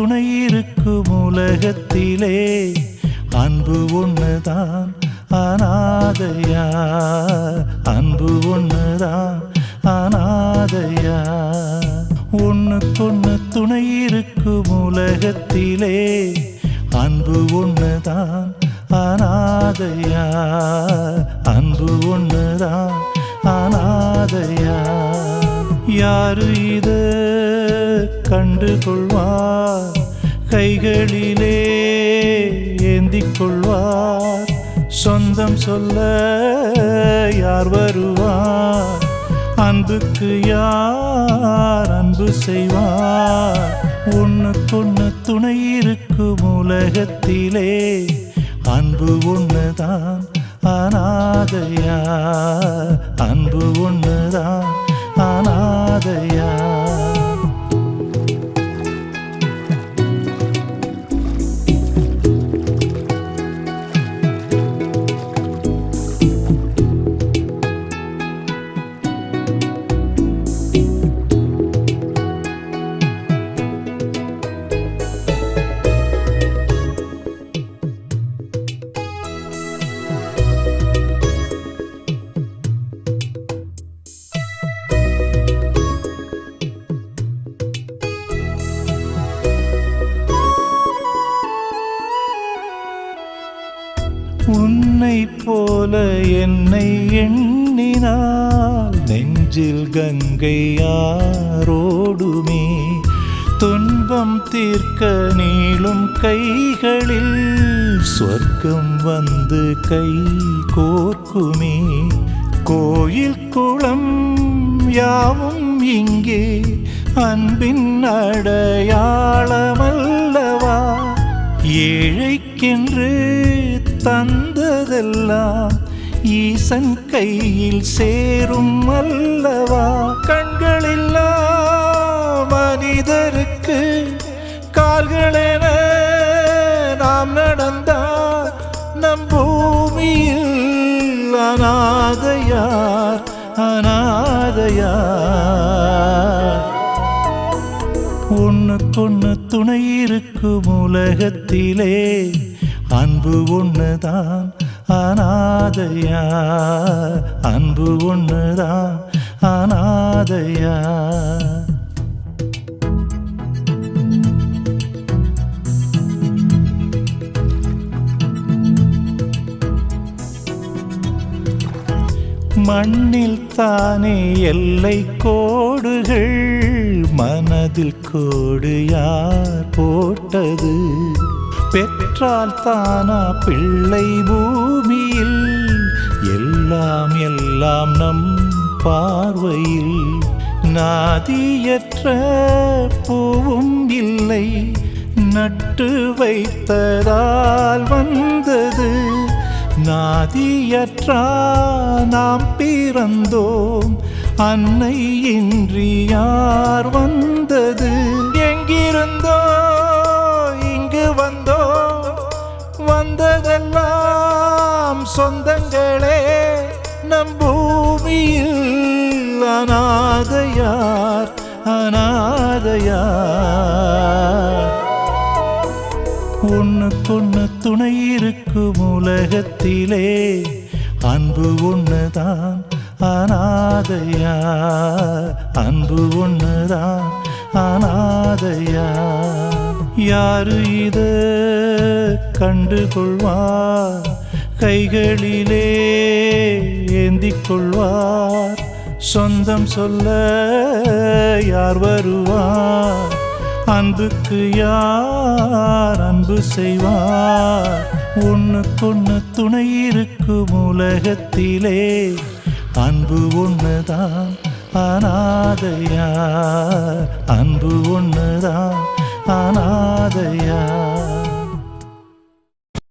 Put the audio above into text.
துணை இருக்கும் உலகத்திலே அன்பு ஒன்றுதான் அனாதையா. அன்பு ஒன்றுதான் அனாதையா. ஒன்றுக்கொன்று துணை இருக்கும் உலகத்திலே அன்பு ஒன்றுதான் அனாதையா. அன்பு ஒன்றுதான் அனாதையா. யாரு இது? கண்டு கொள்வார் கைகளிலே ஏந்திக் கொள்வார் சொந்தம் சொல்ல யார் வருவார்? அன்புக்கு யார் அன்பு செய்வார்? ஒண்ணுக்கொண்ணு துணை இருக்கும் உலகத்திலே அன்பு ஒன்றுதான் அனாதையா அன்பு ஒன்று உன்னை போல என்னை எண்ணினால் நெஞ்சில் கங்கை யாரோடுமே? துன்பம் தீர்க்க நீளும் கைகளில் சொர்க்கம் வந்து கை கோர்க்குமே? கோயில் குளம் யாவும் இங்கே அன்பின் அடையாளமல்லவா? ஏழைக்கென்று தன் உள்ளதெல்லாம் ஈசன் கையில் சேரும் அல்லவா? கண்களில்லா மனிதருக்கு கால்களென நாம் நடந்தார் நம் பூமியில் அனாதையார் அனாதையார். ஒண்ணுக்கொண்ணு துணை இருக்கும் உலகத்திலே அன்பு ஒன்றுதான் அனாதையா? அன்பு ஒன்றுதான் அனாதையா? மண்ணில் தானே எல்லை கோடுகள் மனதில் கோடு யார் போட்டது? பெற்றால் தானா பிள்ளை பூமியில்? எல்லாம் எல்லாம் நம் பார்வையில். நாதியற்ற பூவும் இல்லை. நட்டு வைத்ததால் வந்தது. நாதியற்றா நாம் பிறந்தோம். அன்னை இன்றி யார் வந்த வந்ததெல்லாம் சொந்தங்களே நம் பூமியில் அநாதையார் அனாதையார். ஒண்ணுக்கொண்ணு துணை இருக்கும் உலகத்திலே அன்பு ஒன்றுதான் அனாதையா அன்பு ஒன்றுதான் அனாதையா யாரு இத கண்டுகொள்வார்? கைகளிலே ஏந்திக் கொள்வார் சொந்தம் சொல்ல யார் வருவார்? அன்புக்கு யார் அன்பு செய்வார்? ஒண்ணுக்கொண்ணு துணை இருக்கும் உலகத்திலே அன்பு ஒன்றுதான் அனாதையா அன்பு ஒன்றுதான் அனாதையா